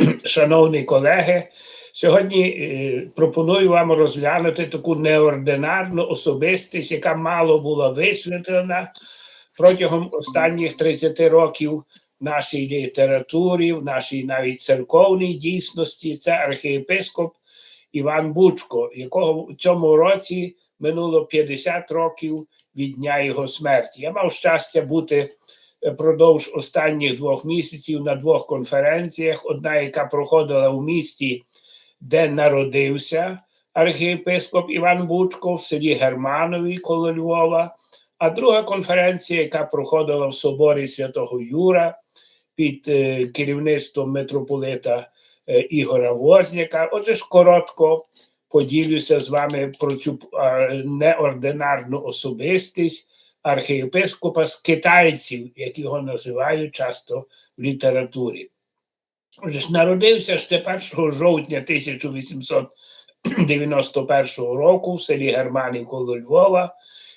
шановні колеги, сьогодні е, пропоную вам розглянути таку неординарну особистість, яка мало була висвітлена протягом останніх 30 років нашій літературі, в нашій навіть церковній дійсності. Це архієпископ Іван Бучко, якого в цьому році минуло 50 років від дня його смерті. Я мав щастя бути продовж останніх двох місяців на двох конференціях. Одна, яка проходила у місті, де народився архієпископ Іван Бучко в селі Германові коло Львова, а друга конференція, яка проходила в соборі святого Юра під е, керівництвом митрополита е, Ігора Возняка. Отже ж, коротко поділюся з вами про цю неординарну особистість архієпископа з китайців, як його називають часто в літературі. Народився ще 1 жовтня 1891 року в селі Германів коло Львова.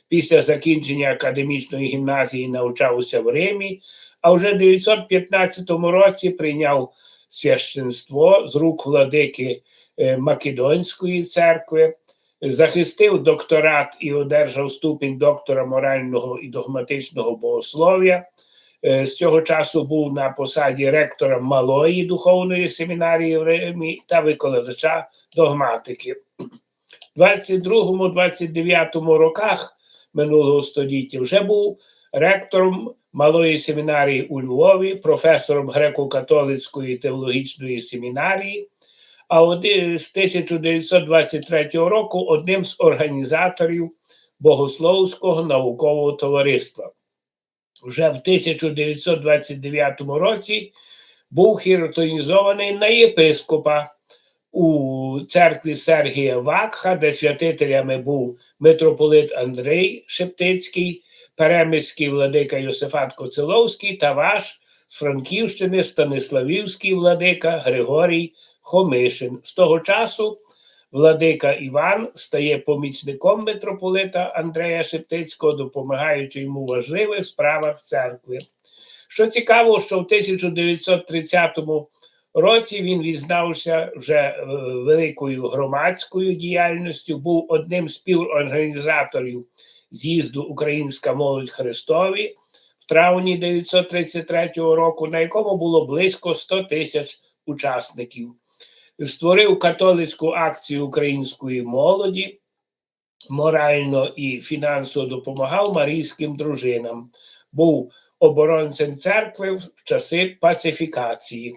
Після закінчення академічної гімназії навчався в Римі, а вже в 915 році прийняв священство з рук владики е, Македонської церкви захистив докторат і одержав ступінь доктора морального і догматичного богослов'я. Е, з цього часу був на посаді ректора малої духовної семінарії в Римі та викладача догматики. У 22-29 роках минулого століття вже був ректором малої семінарії у Львові, професором греко-католицької теологічної семінарії а з 1923 року одним з організаторів Богословського наукового товариства. Вже в 1929 році був хіротонізований на єпископа у церкві Сергія Вакха, де святителями був митрополит Андрей Шептицький, перемиський владика Йосифат Коцеловський та ваш Франківщини Станиславівський владика Григорій Хомишин. З того часу владика Іван стає помічником митрополита Андрея Шептицького, допомагаючи йому в важливих справах церкви. Що цікаво, що в 1930 році він відзнався вже е, великою громадською діяльністю, був одним з співорганізаторів з'їзду Українська молодь Христові в травні 1933 року, на якому було близько 100 тисяч учасників створив католицьку акцію української молоді, морально і фінансово допомагав марійським дружинам, був оборонцем церкви в часи пацифікації.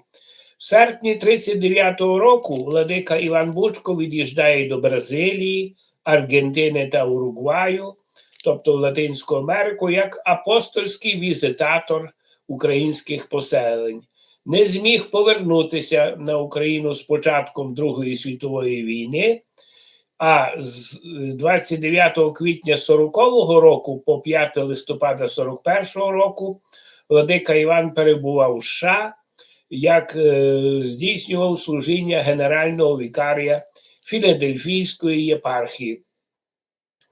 В серпні 39-го року владика Іван Бучко від'їжджає до Бразилії, Аргентини та Уругваю, тобто в Латинську Америку, як апостольський візитатор українських поселень не зміг повернутися на Україну з початком Другої світової війни. А з 29 квітня 40-го року по 5 листопада 41-го року Владика Іван перебував в США, як е, здійснював служіння генерального вікарія Філадельфійської єпархії.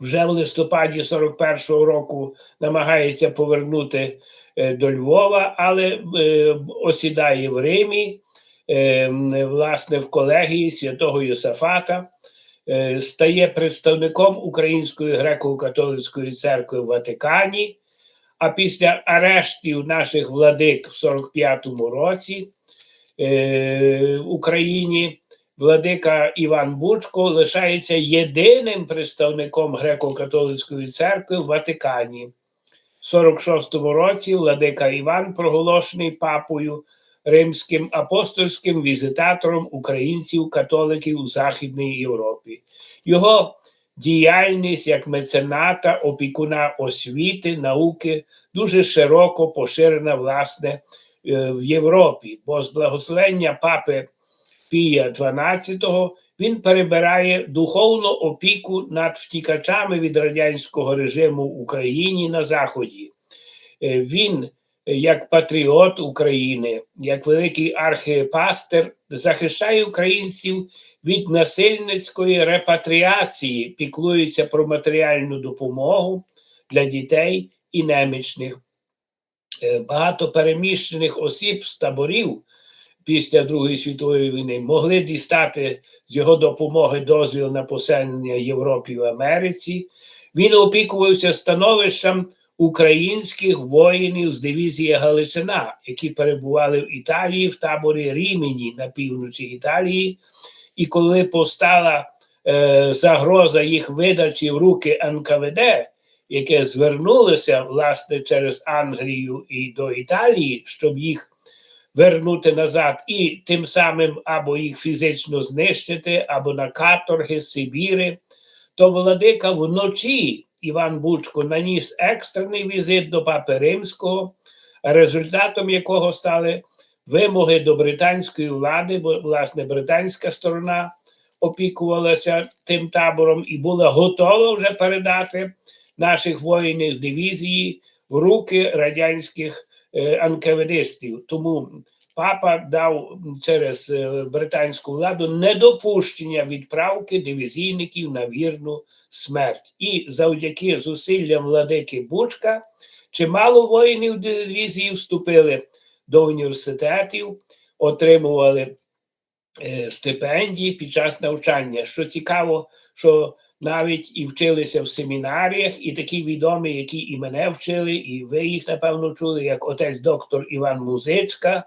Вже в листопаді 41-го року намагається повернути Е, до Львова, але е, осідає в Римі, е, власне, в колегії святого Йосафата, стає представником Української греко-католицької церкви в Ватикані. А після арештів наших владик в 45-му році в Україні владика Іван Бучко лишається єдиним представником греко-католицької церкви в Ватикані. У 46-му році владика Іван проголошений папою римським апостольським візитатором українців, католиків у Західній Європі. Його діяльність як мецената, опікуна освіти, науки дуже широко поширена власне е, в Європі, бо з благословення папи Пія XII він перебирає духовну опіку над втікачами від радянського режиму в Україні на Заході. Е, він, як патріот України, як великий архіпастер, захищає українців від насильницької репатріації, піклується про матеріальну допомогу для дітей і немічних. Е, багато переміщених осіб з таборів після Другої світової війни, могли дістати з його допомоги дозвіл на поселення Європі і Америці. Він опікувався становищем українських воїнів з дивізії Галичина, які перебували в Італії в таборі Рімені на півночі Італії. І коли постала е, загроза їх видачі в руки НКВД, яке звернулося власне через Англію і до Італії, щоб їх вернути назад, і тим самим або їх фізично знищити, або на каторги, Сибіри, то владика вночі Іван Бучко наніс екстрений візит до папи Римського, результатом якого стали вимоги до британської влади, бо власне британська сторона опікувалася тим табором і була готова вже передати наших воїнів дивізії в руки радянських е, НКВДстів. Тому папа дав через е, британську владу недопущення відправки дивізійників на вірну смерть. І завдяки зусиллям владики Бучка чимало воїнів дивізії вступили до університетів, отримували е, стипендії під час навчання. Що цікаво, що навіть і вчилися в семінаріях, і такі відомі, які і мене вчили, і ви їх напевно чули, як отець доктор Іван Музичка,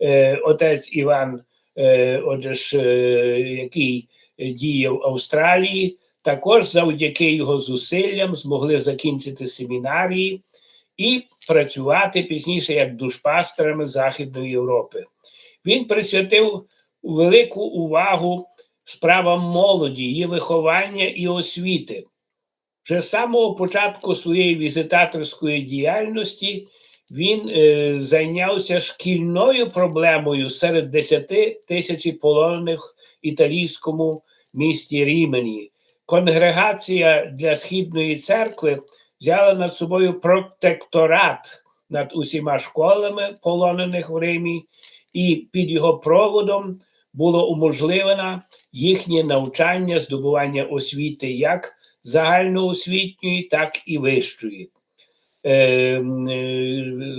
е, отець Іван, е, отже ж, е, який діє в Австралії, також завдяки його зусиллям змогли закінчити семінарії і працювати пізніше як душпастерами Західної Європи. Він присвятив велику увагу справам молоді, її виховання і освіти. Вже з самого початку своєї візитаторської діяльності він е, зайнявся шкільною проблемою серед 10 тисяч полонених в італійському місті Рімені. Конгрегація для східної церкви взяла над собою протекторат над усіма школами полонених в Римі, і під його проводом було уможливлено їхнє навчання, здобування освіти як загальноосвітньої, так і вищої. Е,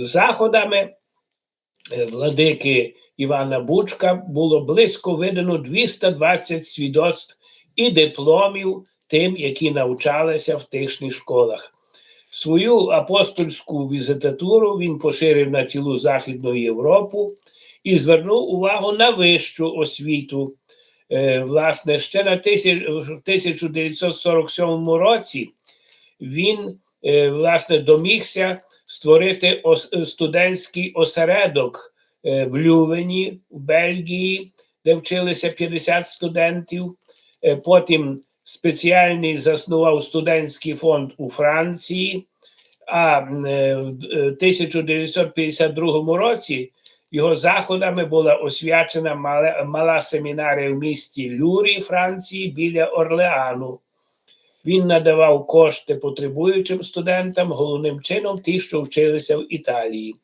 заходами е, владики Івана Бучка було близько видано 220 свідоцтв і дипломів тим, які навчалися в тишних школах. Свою апостольську візитатуру він поширив на цілу Західну Європу і звернув увагу на вищу освіту. Е, власне, ще на в 1947 році він е, власне домігся створити студентський осередок е, в Лювені, в Бельгії, де вчилися 50 студентів. Потім спеціальний заснував студентський фонд у Франції, а в 1952 році його заходами була освячена мала, мала семінарія в місті Люрі, Франції, біля Орлеану. Він надавав кошти потребуючим студентам, головним чином ті, що вчилися в Італії.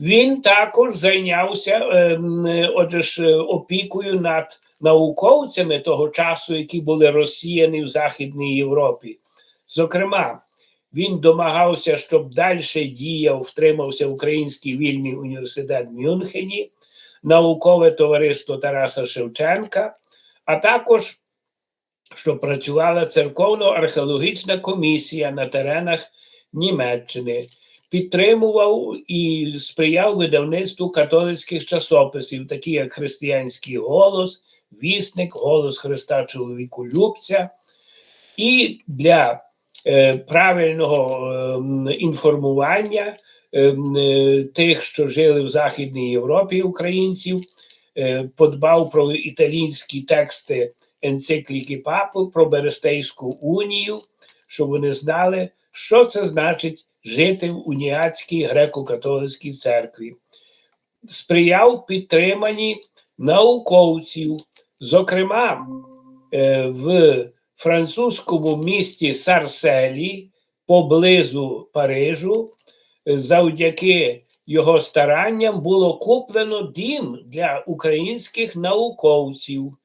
Він також зайнявся е, отже ж, опікою над науковцями того часу, які були розсіяні в Західній Європі. Зокрема, він домагався, щоб далі діяв, втримався Український вільний університет в Мюнхені, наукове товариство Тараса Шевченка, а також щоб працювала церковно-археологічна комісія на теренах Німеччини, підтримував і сприяв видавництву католицьких часописів, такі як Християнський голос, Вісник, Голос Христа Чоловіку Любця. І для правильного ем, інформування ем, е, тих, що жили в Західній Європі українців, е, подбав про італійські тексти енцикліки Папи, про Берестейську унію, щоб вони знали, що це значить жити в уніатській греко-католицькій церкві. Сприяв підтриманні науковців, зокрема в французькому місті Сарселі поблизу Парижу, завдяки його старанням було куплено дім для українських науковців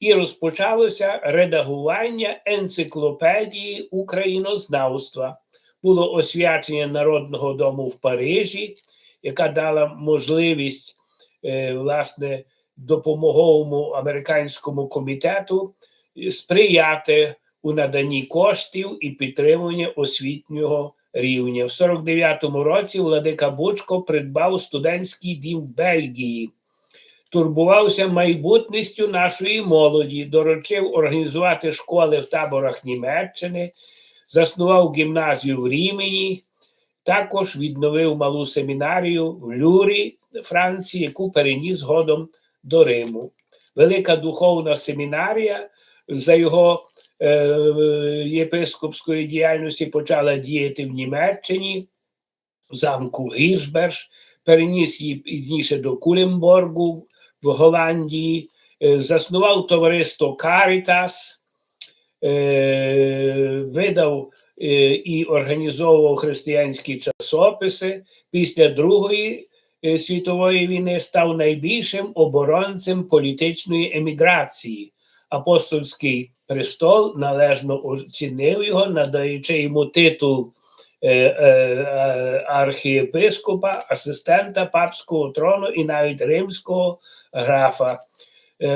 і розпочалося редагування енциклопедії українознавства. Було освячення Народного дому в Парижі, яка дала можливість е, власне допомоговому американському комітету сприяти у наданні коштів і підтримуванні освітнього рівня. В 49-му році Владика Бучко придбав студентський дім в Бельгії, турбувався майбутністю нашої молоді, доручив організувати школи в таборах Німеччини, заснував гімназію в Рімені, також відновив малу семінарію в Люрі, Франції, яку переніс згодом до Риму. Велика духовна семінарія за його е, єпископської діяльності почала діяти в Німеччині, в замку Гіршберж, переніс її пізніше до Кулемборгу в Голландії, е, заснував товариство Карітас, е, видав е, і організовував християнські часописи. Після Другої е, світової війни став найбільшим оборонцем політичної еміграції. Апостольський престол належно оцінив його, надаючи йому титул е, е, е, архієпископа, асистента папського трону і навіть римського графа.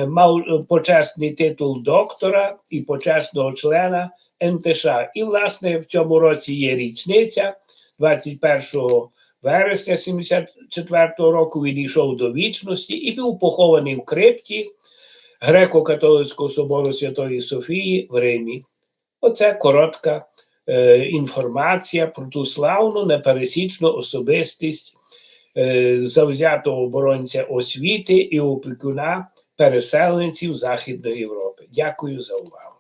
Мав почесний титул доктора і почесного члена НТШ. І, власне, в цьому році є річниця 21 вересня 74-го року відійшов до вічності і був похований в крипті Греко-католицького собору Святої Софії в Римі. Оце коротка е, інформація про ту славну непересічну особистість е, завзятого оборонця освіти і опікуна переселенців Західної Європи. Дякую за увагу.